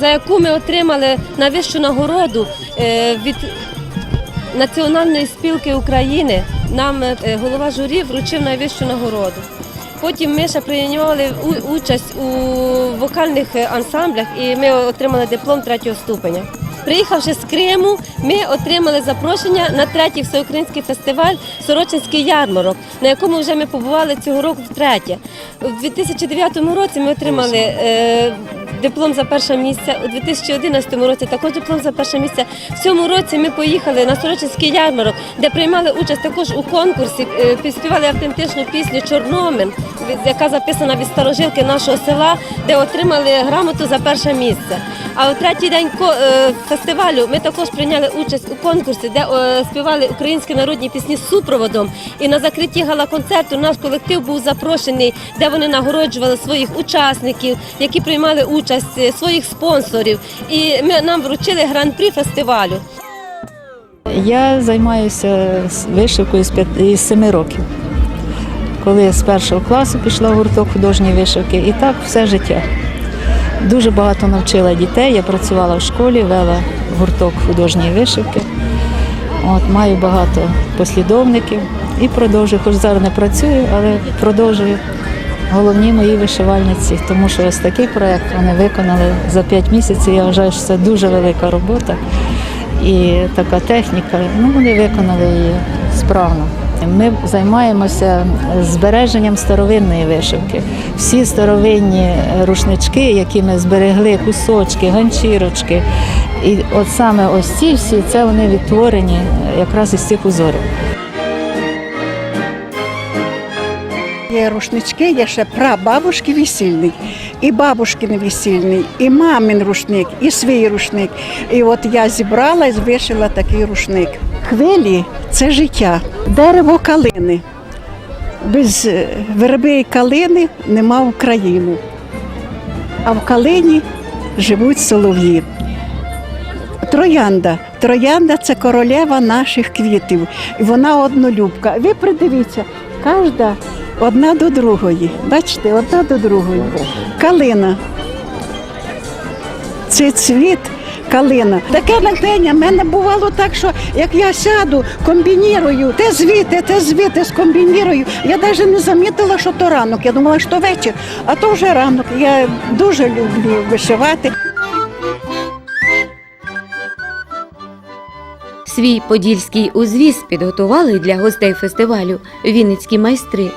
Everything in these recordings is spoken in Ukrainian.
за яку ми отримали найвищу нагороду е, від Національної спілки України. Нам е, голова журі вручив найвищу нагороду. Потім ми ще приймали у- участь у вокальних е, ансамблях і ми отримали диплом третього ступеня. Приїхавши з Криму, ми отримали запрошення на третій всеукраїнський фестиваль Сорочинський ярмарок, на якому вже ми побували цього року втретє. У 2009 році ми отримали диплом за перше місце. У 2011 році також диплом за перше місце. В цьому році ми поїхали на Сорочинський ярмарок, де приймали участь також у конкурсі, е, співали автентичну пісню Чорномин, яка записана від старожилки нашого села, де отримали грамоту за перше місце. А у третій день е, фестивалю ми також прийняли участь у конкурсі, де е, співали українські народні пісні з супроводом. І на закритті гала-концерту наш колектив був запрошений, де вони нагороджували своїх учасників, які приймали участь, е, своїх спонсорів. І ми нам вручили гран-прі фестивалю. Я займаюся вишивкою з, п'ят- із 7 років. Коли з першого класу пішла в гурток художньої вишивки, і так все життя. Дуже багато навчила дітей. Я працювала в школі, вела гурток художньої вишивки. От, маю багато послідовників і продовжую, хоч зараз не працюю, але продовжую головні мої вишивальниці, тому що ось такий проєкт вони виконали за 5 місяців. Я вважаю, що це дуже велика робота і така техніка. Ну, вони виконали її справно. Ми займаємося збереженням старовинної вишивки. Всі старовинні рушнички, які ми зберегли, кусочки, ганчірочки. І от саме ось ці всі, це вони відтворені якраз із цих узорів. Є рушнички, є ще прабабушки весільний, і бабушкин весільний, і мамин рушник, і свій рушник. І от я зібрала і вишила такий рушник. Хвилі це життя, дерево калини. Без е, верби і калини нема України. А в калині живуть солов'ї. Троянда. Троянда це королева наших квітів. І вона однолюбка. Ви придивіться, кожна одна до другої. Бачите, одна до другої. Калина. Це цвіт калина. Таке натхнення. В мене бувало так, що як я сяду, комбінірую, те звідти, те звідти скомбінірую. Я навіть не замітила, що то ранок. Я думала, що вечір, а то вже ранок. Я дуже люблю вишивати. Свій подільський узвіз підготували для гостей фестивалю вінницькі майстри.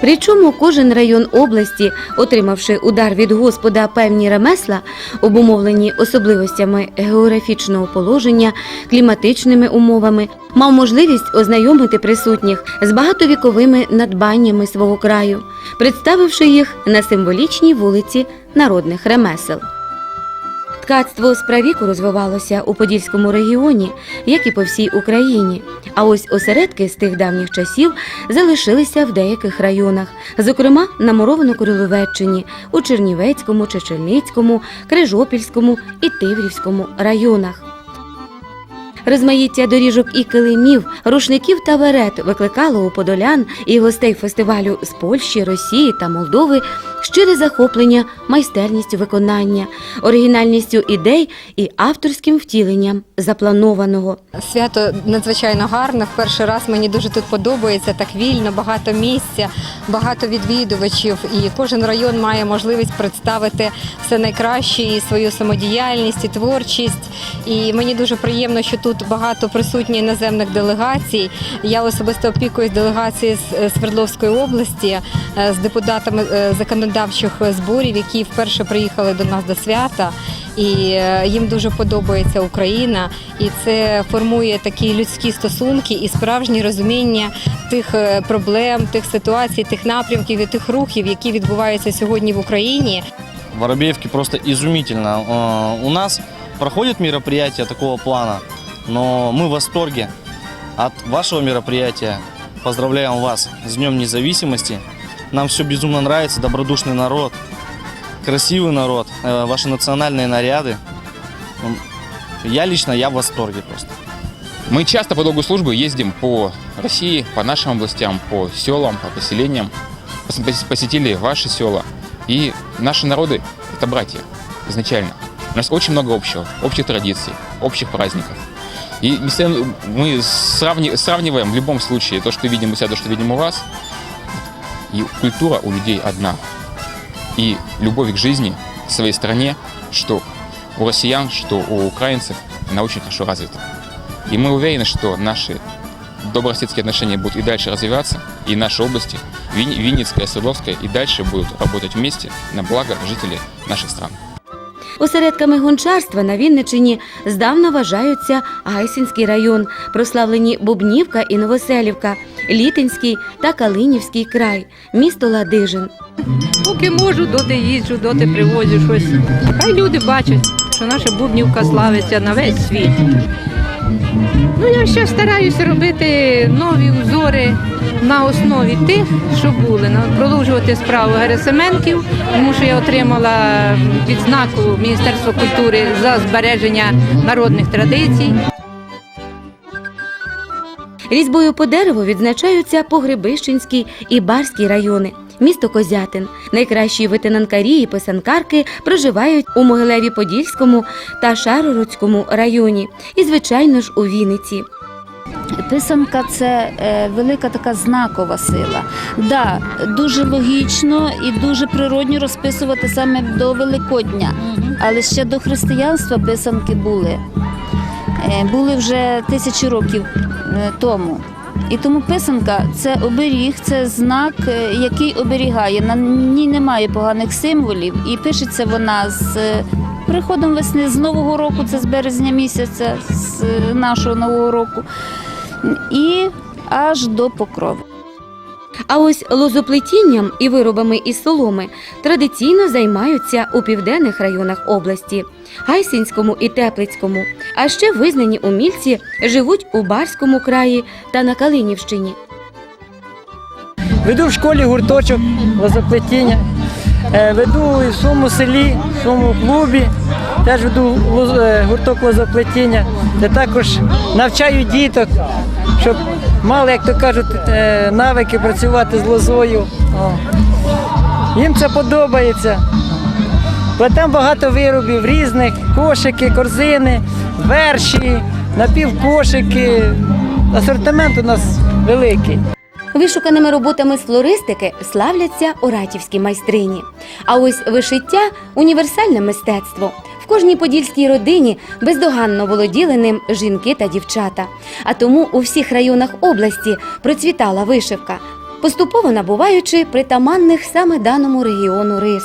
Причому кожен район області, отримавши удар від Господа певні ремесла, обумовлені особливостями географічного положення, кліматичними умовами, мав можливість ознайомити присутніх з багатовіковими надбаннями свого краю, представивши їх на символічній вулиці народних ремесел. Ткацтво з правіку розвивалося у Подільському регіоні, як і по всій Україні. А ось осередки з тих давніх часів залишилися в деяких районах, зокрема на Муровано-Куриловеччині, у Чернівецькому, Чечельницькому, Крижопільському і Тиврівському районах. Розмаїття доріжок і килимів, рушників та верет викликало у подолян і гостей фестивалю з Польщі, Росії та Молдови щире захоплення майстерністю виконання, оригінальністю ідей і авторським втіленням запланованого. Свято надзвичайно гарне. В перший раз мені дуже тут подобається так вільно, багато місця, багато відвідувачів. І кожен район має можливість представити все найкраще і свою самодіяльність, і творчість. І мені дуже приємно, що тут багато присутні іноземних делегацій. Я особисто опікуюсь делегацією з е, Свердловської області е, з депутатами е, законодавчих зборів, які вперше приїхали до нас до свята. І їм дуже подобається Україна, і це формує такі людські стосунки і справжнє розуміння тих проблем, тих ситуацій, тих напрямків і тих рухів, які відбуваються сьогодні в Україні. Воробеевке просто изумительно. Э, У нас проходит мероприятие такого плана, но мы в восторге от вашего мероприятия. Поздравляем вас с Днем Независимости. Нам все безумно нравится, добродушный народ, красивый народ, э, ваши национальные наряды. Я лично, я в восторге просто. Мы часто по долгу службы ездим по России, по нашим областям, по селам, по поселениям. Пос- пос- Посетили ваши села. И наши народы – это братья изначально. У нас очень много общего, общих традиций, общих праздников. И мы сравни- сравниваем в любом случае то, что видим у себя, то, что видим у вас. И культура у людей одна. И любовь к жизни, к своей стране, что у россиян, что у украинцев, она очень хорошо развита. И мы уверены, что наши добрососедские отношения будут и дальше развиваться, и наши области, Вин- Винницкая, Свердловская, и дальше будут работать вместе на благо жителей наших стран. Осередками гончарства на Вінничині здавна вважаються Гайсинський район, прославлені Бубнівка і Новоселівка, Літинський та Калинівський край, місто Ладижин. Поки можу, доти їжджу, доти привозю щось. Хай люди бачать, що наша бубнівка славиться на весь світ. Ну, я ще стараюся робити нові узори на основі тих, що були. Продовжувати справу Герасименків, тому що я отримала відзнаку Міністерства культури за збереження народних традицій. Різьбою по дереву відзначаються Погребищенський і Барський райони. Місто Козятин. Найкращі витинанкарі і писанкарки проживають у Могилеві Подільському та Шаргородському районі. І, звичайно ж, у Вінниці. Писанка це е, велика така знакова сила. Да, дуже логічно і дуже природньо розписувати саме до Великодня. Але ще до християнства писанки були. Е, були вже тисячі років е, тому. І тому писанка це оберіг, це знак, який оберігає. На ній немає поганих символів, і пишеться вона з приходом весни, з Нового року, це з березня місяця, з нашого нового року і аж до покрови. А ось лозоплетінням і виробами із соломи традиційно займаються у південних районах області Гайсинському і Теплицькому. А ще визнані умільці живуть у Барському краї та на Калинівщині. Веду в школі гурточок лозоплетіння. Е, Веду і в своєму селі, в своєму клубі. Теж веду е, гурток лозоплетіння. Де також навчаю діток, щоб мали, як то кажуть, е, навики працювати з лозою. Їм це подобається. Плетемо багато виробів різних, кошики, корзини, верші, напівкошики. Асортимент у нас великий. Вишуканими роботами з флористики славляться оратівські майстрині. А ось вишиття універсальне мистецтво. В кожній подільській родині бездоганно володіли ним жінки та дівчата. А тому у всіх районах області процвітала вишивка, поступово набуваючи притаманних саме даному регіону рис.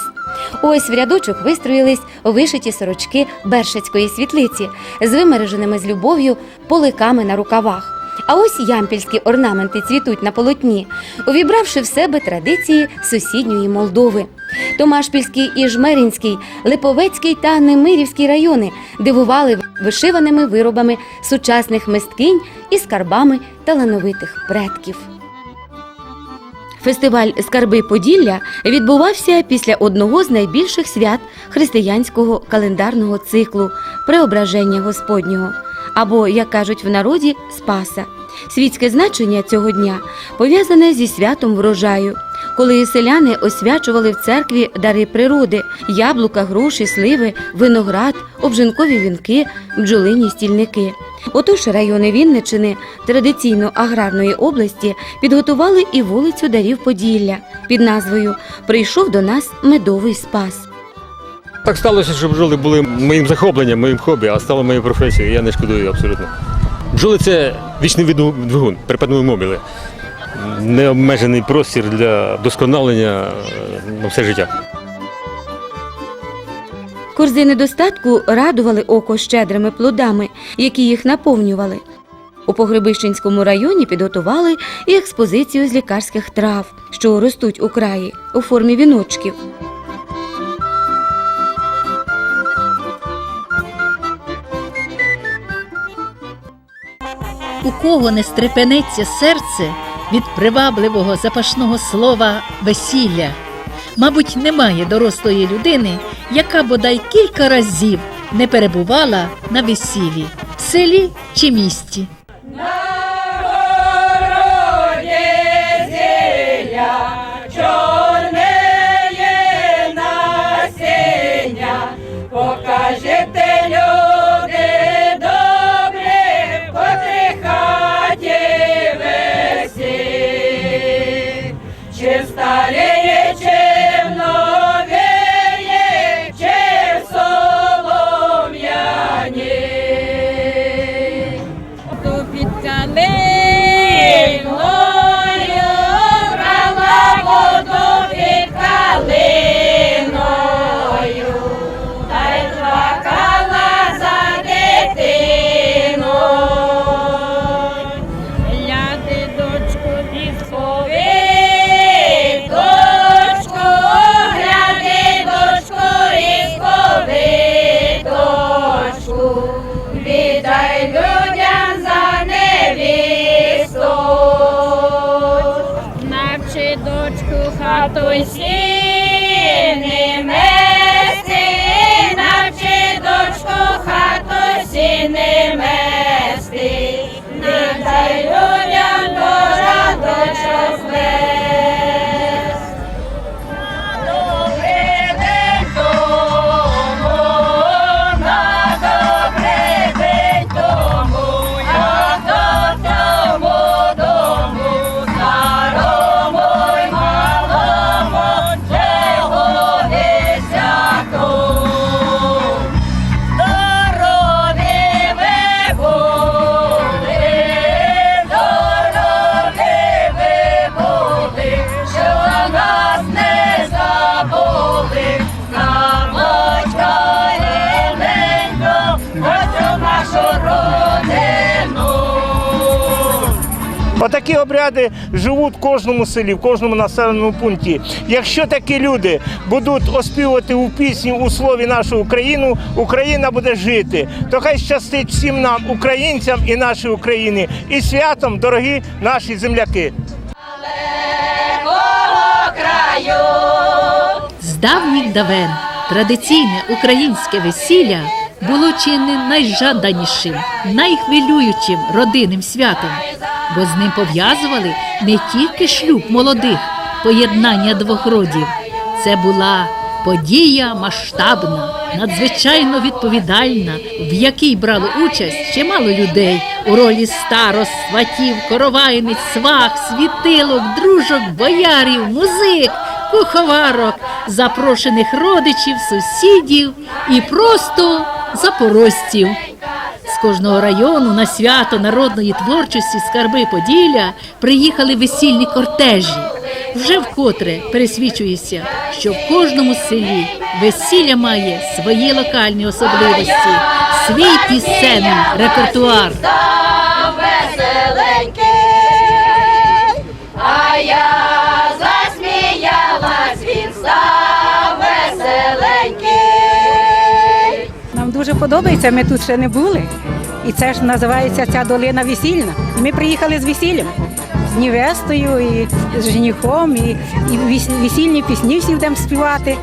Ось в рядочок вистроїлись вишиті сорочки Бершацької світлиці з вимереженими з любов'ю поликами на рукавах. А ось ямпільські орнаменти цвітуть на полотні, увібравши в себе традиції сусідньої Молдови. Томашпільський і Жмеринський, Липовецький та Немирівський райони дивували вишиваними виробами сучасних мисткинь і скарбами талановитих предків. Фестиваль Скарби Поділля відбувався після одного з найбільших свят християнського календарного циклу Преображення Господнього, або, як кажуть в народі, Спаса. Світське значення цього дня пов'язане зі святом врожаю, коли селяни освячували в церкві дари природи: яблука, груші, сливи, виноград, обжинкові вінки, бджолині стільники. Отож райони Вінничини, традиційно аграрної області, підготували і вулицю дарів Поділля під назвою Прийшов до нас медовий спас. Так сталося, що бджоли були моїм захопленням, моїм хобі, а стало моєю професією. Я не шкодую абсолютно. Бджоли це вічний двигун, перепадної мобіли. Необмежений простір для вдосконалення е, на все життя. Корзини достатку радували око щедрими плодами, які їх наповнювали. У Погребищенському районі підготували і експозицію з лікарських трав, що ростуть у краї у формі віночків. У кого не стрепенеться серце від привабливого запашного слова весілля? Мабуть, немає дорослої людини, яка бодай кілька разів не перебувала на весіллі в селі чи місті. Дочку хату й сіни мести, навчи дочку хату сіни мести. Отакі обряди живуть в кожному селі, в кожному населеному пункті. Якщо такі люди будуть оспівувати у пісні у слові нашу Україну, Україна буде жити. То хай щастить всім нам, українцям і нашій Україні, і святом, дорогі наші земляки. З давніх давен традиційне українське весілля було чи не найжаданішим, найхвилюючим родинним святом, бо з ним пов'язували не тільки шлюб молодих, поєднання двох родів. Це була подія масштабна, надзвичайно відповідальна, в якій брало участь чимало людей у ролі старост, сватів, коровайниць, свах, світилок, дружок, боярів, музик куховарок, запрошених родичів, сусідів і просто запорожців. Кожного району на свято народної творчості скарби Поділля приїхали весільні кортежі. Вже вкотре пересвідчується, що в кожному селі весілля має свої локальні особливості, свій пісенний репертуар. Нам дуже подобається, ми тут ще не були. І це ж називається ця долина весільна. Ми приїхали з весіллям, з невестою, і з женихом, і, і весільні пісні всі будемо співати.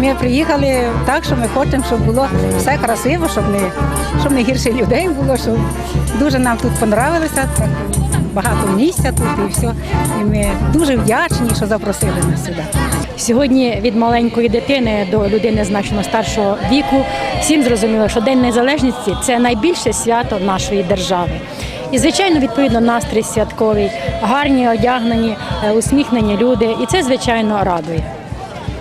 Ми приїхали так, що ми хочемо, щоб було все красиво, щоб не, щоб не гірше людей було, щоб дуже нам тут понравилося. Так, багато місця тут і все. І ми дуже вдячні, що запросили нас сюди. Сьогодні від маленької дитини до людини значно старшого віку всім зрозуміло, що День Незалежності це найбільше свято нашої держави. І, звичайно, відповідно, настрій святковий, гарні одягнені, е, усміхнені люди, і це звичайно радує.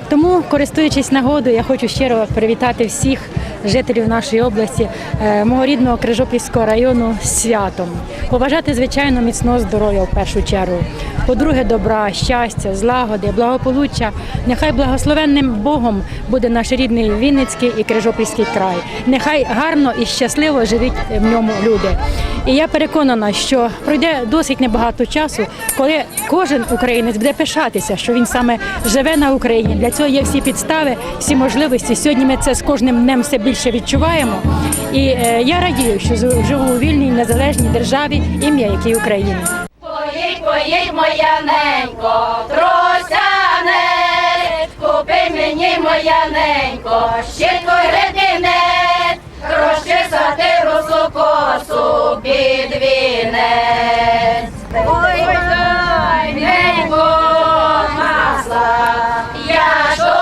Тому, користуючись нагодою, я хочу щиро привітати всіх жителів нашої області, е, мого рідного Крижопільського району святом. Побажати, звичайно, міцного здоров'я в першу чергу. По-друге, добра, щастя, злагоди, благополуччя. Нехай благословенним Богом буде наш рідний Вінницький і Крижопільський край. Нехай гарно і щасливо живуть в ньому люди. І я переконана, що пройде досить небагато часу, коли кожен українець буде пишатися, що він саме живе на Україні. Для цього є всі підстави, всі можливості. Сьогодні ми це з кожним днем все більше більше відчуваємо. І е, я радію, що живу у вільній незалежній державі ім'я якій Україні. Поїдь, поїдь, моя ненько, тросяне, купи мені моя ненько, ще рединець, гроші сати русу косу під. Ой, ой, ненько, масла, я що